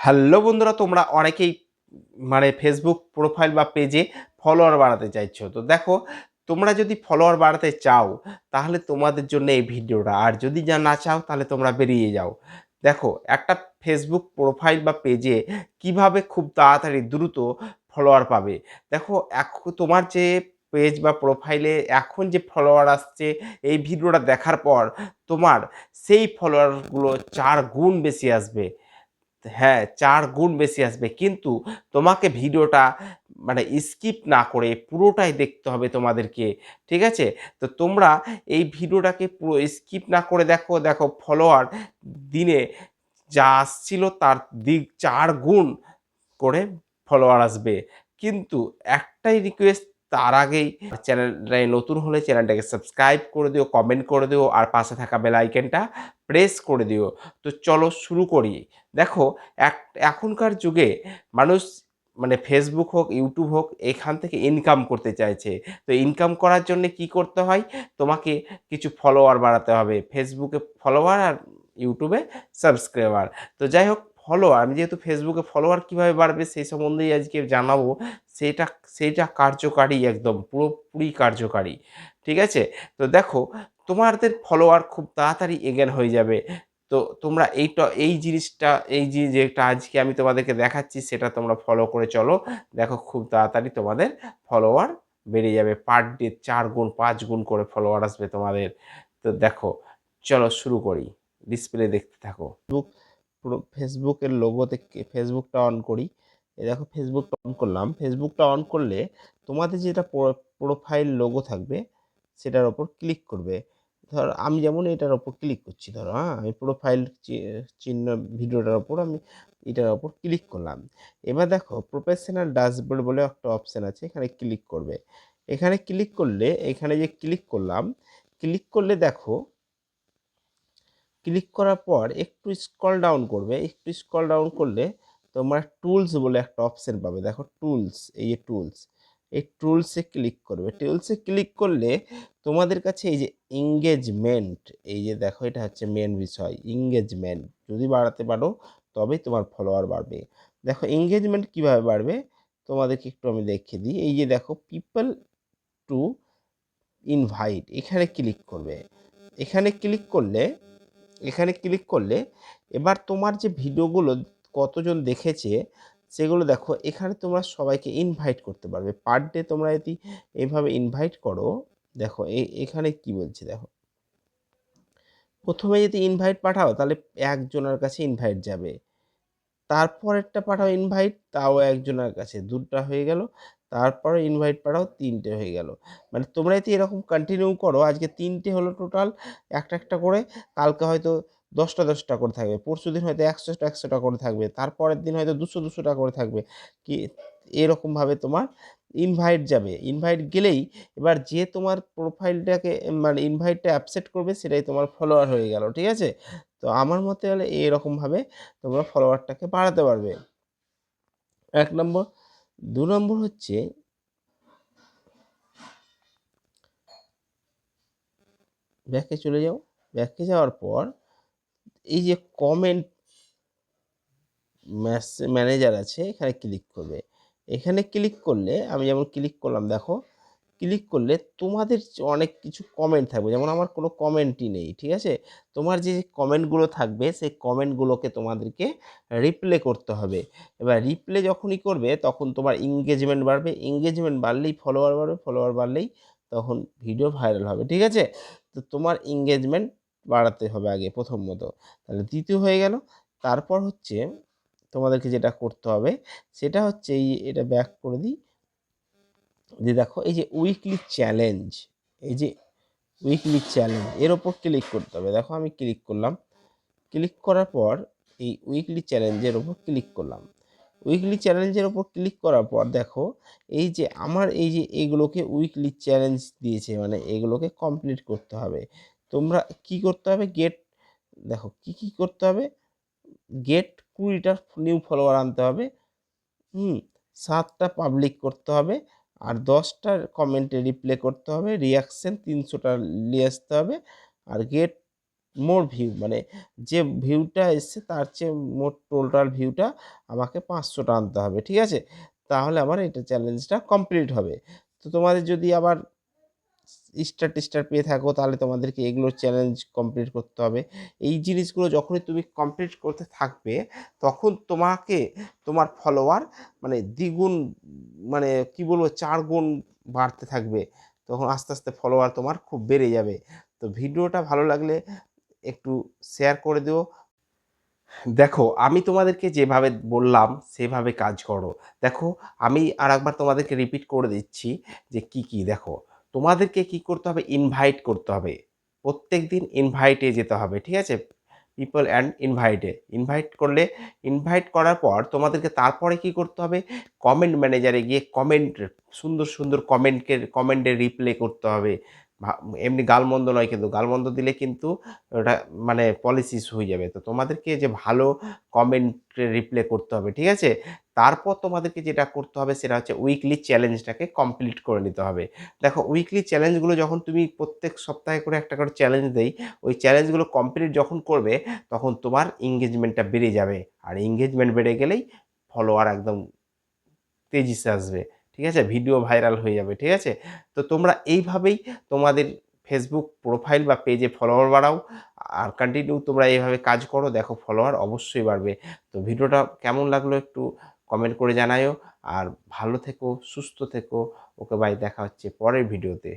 Hello বন্ধুরা, তোমরা অনেকেই মানে ফেসবুক প্রোফাইল বা পেজে ফলোয়ার বাড়াতে চাইছো। তো দেখো, তোমরা যদি ফলোয়ার বাড়াতে চাও, তাহলে তোমাদের জন্য এই ভিডিওটা। আর যদি যা না চাও, তাহলে তোমরা বেরিয়ে যাও। দেখো, একটা ফেসবুক প্রোফাইল বা পেজে কীভাবে খুব তাড়াতাড়ি দ্রুত ফলোয়ার পাবে? দেখো এখন তোমার যে পেজ বা প্রোফাইলে এখন যে ফলোয়ার আসছে, এই ভিডিওটা দেখার পর তোমার সেই ফলোয়ারগুলো চার গুণ বেশি আসবে। হ্যাঁ চার গুণ বেশি আসবে। কিন্তু তোমাকে ভিডিওটা মানে স্কিপ না করে পুরোটাই দেখতে হবে তোমাদেরকে, ঠিক আছে? তো তোমরা এই ভিডিওটাকে পুরো স্কিপ না করে দেখো দেখো ফলোয়ার দিনে যা আসছিল তার দিক চার গুণ করে ফলোয়ার আসবে। কিন্তু একটাই রিকোয়েস্ট তার আগেই চ্যানেলটায় নতুন হলে চ্যানেলটাকে সাবস্ক্রাইব করে দিও কমেন্ট করে দিও, আর পাশে থাকা বেল আইকনটা প্রেস করে দিও। তো চলো শুরু করি। দেখো, এক, এখনকার যুগে মানুষ মানে ফেসবুক হোক ইউটিউব হোক, এখান থেকে ইনকাম করতে চাইছে। তো ইনকাম করার জন্য কি করতে হয়? তোমাকে কিছু ফলোয়ার বাড়াতে হবে। ফেসবুকে ফলোয়ার আর ইউটিউবে সাবস্ক্রাইবার তো যাই হোক ফলোয়ার আমি যেহেতু ফেসবুকে ফলোয়ার কীভাবে বাড়বে সেই সম্বন্ধেই আজকে জানাব। সেটা সেইটা কার্যকারী একদম, পুরোপুরি কার্যকারী। ঠিক আছে? তো দেখো, তোমাদের ফলোয়ার খুব তাড়াতাড়ি এগেন হয়ে যাবে। তো তোমরা এইটা, এই জিনিসটা, এই যে, যেটা আজকে আমি তোমাদেরকে দেখাচ্ছি, সেটা তোমরা ফলো করে চলো। দেখো, খুব তাড়াতাড়ি তোমাদের ফলোয়ার বেড়ে যাবে। পার ডে চার গুণ, পাঁচ গুণ করে ফলোয়ার আসবে তোমাদের। তো দেখো, চলো শুরু করি। ডিসপ্লে দেখতে থাকো। ফেসবুকের লোগোতে ফেসবুকটা অন করি। এই দেখো ফেসবুকটা অন করলাম। ফেসবুকটা অন করলে তোমাদের যেটা প্রোফাইল লোগো থাকবে, সেটার ওপর ক্লিক করবে। ধর আমি যেমন এটার ওপর ক্লিক করছি, ধরো হ্যাঁ আমি প্রোফাইল চিহ্ন, ভিডিওটার ওপর আমি এটার ওপর ক্লিক করলাম। এবার দেখো প্রফেশনাল ড্যাশবোর্ড বলে একটা অপশান আছে, এখানে ক্লিক করবে। এখানে ক্লিক করলে, এখানে যে ক্লিক করলাম ক্লিক করলে দেখো ক্লিক করার পর একটু স্কল ডাউন করবে। একটু স্কল ডাউন করলে তোমরা টুলস বলে একটা অপশান পাবে। দেখো টুলস এই যে টুলস এই টুলসে ক্লিক করবে। টুলসে ক্লিক করলে তোমাদের কাছে এই যে এঙ্গেজমেন্ট এই যে দেখো এটা হচ্ছে মেন বিষয় এঙ্গেজমেন্ট যদি বাড়াতে পারো তবেই তোমার ফলোয়ার বাড়বে। দেখো এঙ্গেজমেন্ট কীভাবে বাড়বে? তোমাদেরকে একটু আমি দেখিয়ে দিই। এই যে দেখো পিপল টু ইনভাইট এখানে ক্লিক করবে। এখানে ক্লিক করলে এখানে ক্লিক করলে এবার তোমার যে ভিডিওগুলো কতজন দেখেছে, সেগুলো দেখো, এখানে তোমরা সবাইকে ইনভাইট করতে পারবে। পার ডে তোমরা যদি এইভাবে ইনভাইট করো, দেখো এখানে কি বলছে দেখো। প্রথমে যদি ইনভাইট পাঠাও, তাহলে একজনের কাছে ইনভাইট যাবে। তারপরেরটা পাঠাও ইনভাইট তাও একজনের কাছে। দুটা হয়ে গেল। তারপরে ইনভাইট পাঠাও তিনটে হয়ে গেল। মানে তোমরা যদি এরকম কন্টিনিউ করো, আজকে তিনটে হলো টোটাল একটা একটা করে, কালকে হয়তো দশটা দশটা করে থাকবে, পরশু দিন হয়তো একশোটা একশোটা করে থাকবে, তারপরের দিন হয়তো দুশো দুশোটা করে থাকবে। কি, এরকমভাবে তোমার ইনভাইট যাবে। ইনভাইট গেলেই এবার যে তোমার প্রোফাইলটাকে মানে ইনভাইটটা অ্যাপসেট করবে, সেটাই তোমার ফলোয়ার হয়ে গেল, ঠিক আছে? তো আমার মতে হলে এরকমভাবে তোমরা ফলোয়ারটাকে বাড়াতে পারবে। এক নম্বর দু নম্বর হচ্ছে ব্যাকে চলে যাও। ব্যাকে যাওয়ার পর এই যে কমেন্ট ম্যানেজার আছে, এখানে ক্লিক করবে। এখানে ক্লিক করলে আমি যেমন ক্লিক করলাম, দেখো ক্লিক করলে তোমাদের অনেক কিছু কমেন্ট থাকবে। যেমন আমার কোনো কমেন্টই নেই, ঠিক আছে? তোমার যে কমেন্টগুলো থাকবে, সেই কমেন্টগুলোকে তোমাদেরকে রিপ্লে করতে হবে। এবার রিপ্লে যখনই করবে, তখন তোমার এঙ্গেজমেন্ট বাড়বে। এঙ্গেজমেন্ট বাড়লেই ফলোয়ার বাড়বে ফলোয়ার বাড়লেই তখন ভিডিও ভাইরাল হবে, ঠিক আছে? তো তোমার এঙ্গেজমেন্ট বাড়াতে হবে আগে প্রথম মতো। তাহলে দ্বিতীয় হয়ে গেল। তারপর হচ্ছে তোমাদেরকে যেটা করতে হবে, সেটা হচ্ছে এই, এটা ব্যাক করে দিই। যে দেখো, এই যে উইকলি চ্যালেঞ্জ এই যে উইকলি চ্যালেঞ্জ এর ওপর ক্লিক করতে হবে। দেখো, আমি ক্লিক করলাম। ক্লিক করার পর এই উইকলি চ্যালেঞ্জের ওপর ক্লিক করলাম। উইকলি চ্যালেঞ্জের ওপর ক্লিক করার পর দেখো, এই যে আমার এই যে এগুলোকে উইকলি চ্যালেঞ্জ দিয়েছে মানে এগুলোকে কমপ্লিট করতে হবে। তোমরা কি করতে হবে? গেট দেখো, কি কি করতে হবে? গেট কুড়িটা নিউ ফলোয়ার আনতে হবে। হুম, সাতটা পাবলিক করতে হবে। আর দশটা কমেন্টে রিপ্লে করতে হবে রিয়াকশান তিনশোটা নিয়ে আসতে হবে। আর গেট মোর ভিউ মানে যে ভিউটা এসছে তার চেয়ে মোট টোটাল ভিউটা আমাকে পাঁচশোটা আনতে হবে, ঠিক আছে? তাহলে আমার এটা চ্যালেঞ্জটা কমপ্লিট হবে। তো তোমাদের যদি আবার স্টার টিস্টার পেয়ে থাকো, তাহলে তোমাদেরকে এগুলোর চ্যালেঞ্জ কমপ্লিট করতে হবে। এই জিনিসগুলো যখনই তুমি কমপ্লিট করতে থাকবে, তখন তোমাকে তোমার ফলোয়ার মানে দ্বিগুণ মানে কি বলব, চার গুণ বাড়তে থাকবে। তখন আস্তে আস্তে ফলোয়ার তোমার খুব বেড়ে যাবে। তো ভিডিওটা ভালো লাগলে একটু শেয়ার করে দিও। দেখো, আমি তোমাদেরকে যেভাবে বললাম, সেভাবে কাজ করো। দেখো, আমি আর একবার তোমাদেরকে রিপিট করে দিচ্ছি যে কি কি, দেখো। তোমাদেরকে কি করতে হবে? ইনভাইট করতে হবে। প্রত্যেক দিন ইনভাইটে যেতে হবে, ঠিক আছে? পিপল অ্যান্ড ইনভাইটে ইনভাইট করলে ইনভাইট করার পর তোমাদেরকে তারপরে কি করতে হবে? কমেন্ট ম্যানেজারে গিয়ে কমেন্ট সুন্দর সুন্দর কমেন্টকে কমেন্টে রিপ্লে করতে হবে। এমনি গালমন্দ নয় কিন্তু, গালমন্দ দিলে কিন্তু ওটা মানে পলিসিস হয়ে যাবে। তো তোমাদেরকে যে ভালো কমেন্টে রিপ্লে করতে হবে, ঠিক আছে? তারপর তোমাদেরকে যেটা করতে হবে সেটা হচ্ছে উইকলি চ্যালেঞ্জটাকে কমপ্লিট করে নিতে হবে। দেখো উইকলি চ্যালেঞ্জগুলো যখন তুমি প্রত্যেক সপ্তাহে করে একটা করে চ্যালেঞ্জ দেই, ওই চ্যালেঞ্জগুলো কমপ্লিট যখন করবে, তখন তোমার এঙ্গেজমেন্টটা বেড়ে যাবে। আর এঙ্গেজমেন্ট বেড়ে গেলেই ফলোয়ার একদম তেজিসে আসবে। ঠিক আছে? ভিডিও ভাইরাল হয়ে যাবে। ঠিক আছে? তো তোমরা এইভাবেই তোমাদের ফেসবুক প্রোফাইল বা পেজে ফলোয়ার বাড়াও। আর কন্টিনিউ তোমরা এইভাবে কাজ করো, দেখো ফলোয়ার অবশ্যই বাড়বে। তো ভিডিওটা কেমন লাগল একটু কমেন্ট করে জানায়ও। আর ভালো থেকো সুস্থ থেকো। ওকে বাই দেখা হচ্ছে পরের ভিডিওতে